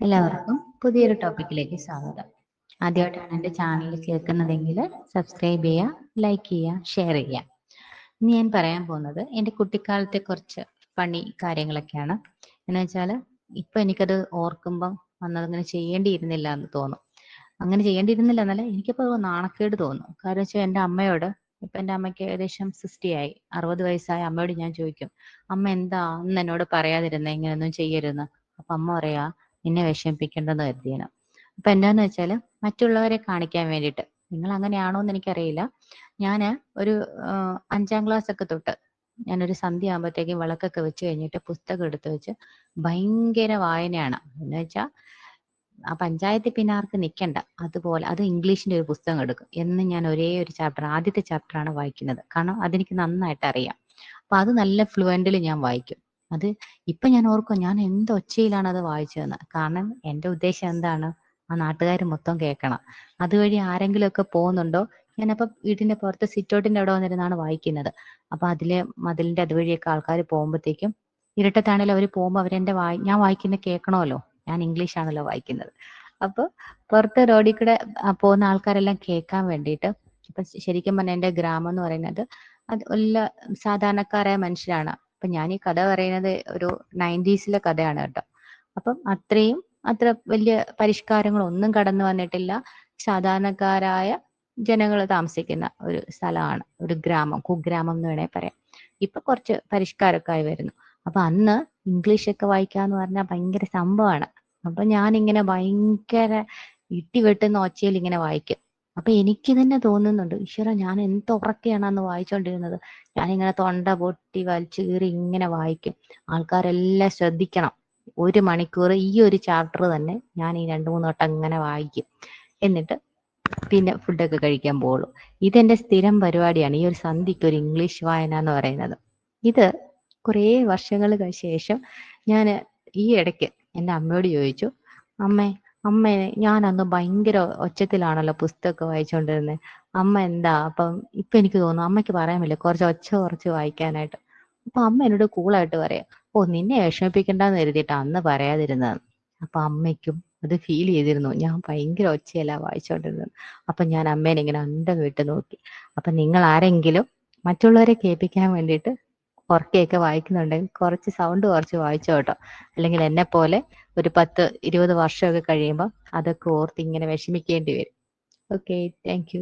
എല്ലാവർക്കും പുതിയൊരു ടോപ്പിക്കിലേക്ക് സ്വാഗതം. ആദ്യമായിട്ടാണ് എന്റെ ചാനൽ കേൾക്കുന്നതെങ്കിൽ സബ്സ്ക്രൈബ് ചെയ്യുക ലൈക്ക് ചെയ്യുക ഷെയർ ചെയ്യുക. ഇന്ന് ഞാൻ പറയാൻ പോകുന്നത് എന്റെ കുട്ടിക്കാലത്തെ കുറച്ച് പണി കാര്യങ്ങളൊക്കെയാണ്. എന്നുവെച്ചാൽ ഇപ്പം എനിക്കത് ഓർക്കുമ്പം വന്നതങ്ങനെ ചെയ്യേണ്ടിയിരുന്നില്ല എന്ന് തോന്നും. അങ്ങനെ ചെയ്യേണ്ടിയിരുന്നില്ല എന്നല്ല എനിക്കിപ്പോൾ നാണക്കേട് തോന്നും. കാരണം വെച്ചാൽ എന്റെ അമ്മയോട് ഇപ്പം എന്റെ അമ്മയ്ക്ക് ഏകദേശം സിക്സ്റ്റി ആയി അറുപത് വയസ്സായ അമ്മയോട് ഞാൻ ചോദിക്കും അമ്മ എന്താ അന്ന് എന്നോട് പറയാതിരുന്നേ ഇങ്ങനെയൊന്നും ചെയ്യരുതെന്ന്? അപ്പം അമ്മ പറയാ നിന്നെ വിഷമിപ്പിക്കേണ്ടെന്ന് കരുതിയാണ് അപ്പൊ എന്താന്ന് വെച്ചാൽ മറ്റുള്ളവരെ കാണിക്കാൻ വേണ്ടിയിട്ട്. നിങ്ങൾ അങ്ങനെയാണോ എന്ന് എനിക്കറിയില്ല. ഞാൻ ഒരു അഞ്ചാം ക്ലാസ് ഒക്കെ തൊട്ട് ഞാനൊരു സന്ധ്യ ആകുമ്പോഴത്തേക്കും വിളക്കൊക്കെ വെച്ച് കഴിഞ്ഞിട്ട് പുസ്തകം എടുത്ത് വെച്ച് ഭയങ്കര വായനയാണ്. എന്ന് വെച്ചാൽ ആ പഞ്ചായത്തിൽ പിന്നെ ആർക്ക് നിൽക്കണ്ട അതുപോലെ അത് ഇംഗ്ലീഷിന്റെ ഒരു പുസ്തകം എടുക്കും. എന്ന് ഞാൻ ഒരേ ഒരു ചാപ്റ്റർ ആദ്യത്തെ ചാപ്റ്ററാണ് വായിക്കുന്നത്. കാരണം അതെനിക്ക് നന്നായിട്ട് അറിയാം. അപ്പൊ അത് നല്ല ഫ്ലുവന്റിൽ ഞാൻ വായിക്കും. അത് ഇപ്പൊ ഞാൻ ഓർക്കും ഞാൻ എന്ത് ഒച്ചയിലാണ് അത് വായിച്ചതെന്ന്. കാരണം എന്റെ ഉദ്ദേശം എന്താണ്? ആ നാട്ടുകാർ മൊത്തം കേൾക്കണം. അതുവഴി ആരെങ്കിലും ഒക്കെ പോകുന്നുണ്ടോ? ഞാനപ്പോ വീടിന്റെ പുറത്ത് സിറ്റൗട്ടിന്റെ അവിടെ വന്നിരുന്നാണ് വായിക്കുന്നത്. അപ്പൊ അതിലെ മതിലിന്റെ അതുവഴിയൊക്കെ ആൾക്കാർ പോകുമ്പോഴത്തേക്കും ഇരട്ടത്താണേലും അവർ പോകുമ്പോൾ അവരെന്റെ വായി ഞാൻ വായിക്കുന്ന കേൾക്കണമല്ലോ. ഞാൻ ഇംഗ്ലീഷ് ആണല്ലോ വായിക്കുന്നത്. അപ്പൊ പുറത്ത് റോഡിൽ കൂടെ പോകുന്ന ആൾക്കാരെല്ലാം കേൾക്കാൻ വേണ്ടിയിട്ട് ഇപ്പൊ ശരിക്കും പറഞ്ഞാൽ എന്റെ ഗ്രാമം എന്ന് പറയുന്നത് അത് എല്ലാ സാധാരണക്കാരായ മനുഷ്യരാണ്. അപ്പൊ ഞാൻ ഈ കഥ പറയുന്നത് ഒരു നയന്റീസിലെ കഥയാണ് കേട്ടോ. അപ്പം അത്രയും അത്ര വലിയ പരിഷ്കാരങ്ങളൊന്നും കടന്നു വന്നിട്ടില്ല. സാധാരണക്കാരായ ജനങ്ങൾ താമസിക്കുന്ന ഒരു സ്ഥലമാണ് ഒരു ഗ്രാമം കുഗ്രാമം എന്ന് വേണേ പറയാം. ഇപ്പൊ കുറച്ച് പരിഷ്കാരമൊക്കെ ആയി വരുന്നു. അപ്പൊ അന്ന് ഇംഗ്ലീഷ് ഒക്കെ വായിക്കാന്ന് പറഞ്ഞാൽ ഭയങ്കര സംഭവമാണ്. അപ്പൊ ഞാൻ ഇങ്ങനെ ഭയങ്കര ഇട്ടി വെട്ടുന്ന ഒച്ചയിൽ ഇങ്ങനെ വായിക്കും. അപ്പൊ എനിക്ക് തന്നെ തോന്നുന്നുണ്ട് ഈശ്വര ഞാൻ എന്ത് ഉറക്കെയാണ് അന്ന് വായിച്ചുകൊണ്ടിരുന്നത് ഇങ്ങനെ തൊണ്ട പൊട്ടി വലിച്ചു കീറി ഇങ്ങനെ വായിക്കും. ആൾക്കാരെല്ലാം ശ്രദ്ധിക്കണം. ഒരു മണിക്കൂർ ഈ ഒരു ചാപ്റ്റർ തന്നെ ഞാൻ ഈ രണ്ടു മൂന്ന് വട്ടം ഇങ്ങനെ വായിക്കും. എന്നിട്ട് പിന്നെ ഫുഡൊക്കെ കഴിക്കാൻ പോകുള്ളൂ. ഇതെന്റെ സ്ഥിരം പരിപാടിയാണ്. ഈ ഒരു സന്ധിക്ക് ഒരു ഇംഗ്ലീഷ് വായന എന്ന് പറയുന്നത്. ഇത് കുറേ വർഷങ്ങൾക്ക് ശേഷം ഞാൻ ഈ ഇടയ്ക്ക് എന്റെ അമ്മയോട് ചോദിച്ചു അമ്മേ അമ്മ ഞാൻ അന്ന് ഭയങ്കര ഒച്ചത്തിലാണല്ലോ പുസ്തകമൊക്കെ വായിച്ചുകൊണ്ടിരുന്നത് അമ്മ എന്താ? അപ്പം ഇപ്പൊ എനിക്ക് തോന്നുന്നു അമ്മയ്ക്ക് പറയാൻ പറ്റില്ല. കുറച്ച് ഒച്ച കുറച്ച് വായിക്കാനായിട്ട്. അപ്പൊ അമ്മ എന്നോട് കൂളായിട്ട് പറയാം ഓ നിന്നെ വിഷമിപ്പിക്കണ്ടെന്ന് കരുതിയിട്ട് അന്ന് പറയാതിരുന്നത് അപ്പൊ അമ്മയ്ക്കും അത് ഫീൽ ചെയ്തിരുന്നു. ഞാൻ ഭയങ്കര ഒച്ചയല്ല വായിച്ചുകൊണ്ടിരുന്നത് അപ്പൊ ഞാൻ അമ്മേനെ ഇങ്ങനെ അന്തം വിട്ട് നോക്കി. അപ്പൊ നിങ്ങൾ ആരെങ്കിലും മറ്റുള്ളവരെ കേൾപ്പിക്കാൻ വേണ്ടിയിട്ട് ഉറക്കെയൊക്കെ വായിക്കുന്നുണ്ടെങ്കിൽ കുറച്ച് സൗണ്ട് കുറച്ച് വായിച്ചോട്ടോ. അല്ലെങ്കിൽ എന്നെ പോലെ ഒരു പത്ത് ഇരുപത് വർഷമൊക്കെ കഴിയുമ്പോൾ അതൊക്കെ ഓർത്ത് ഇങ്ങനെ വിഷമിക്കേണ്ടി വരും. Okay thank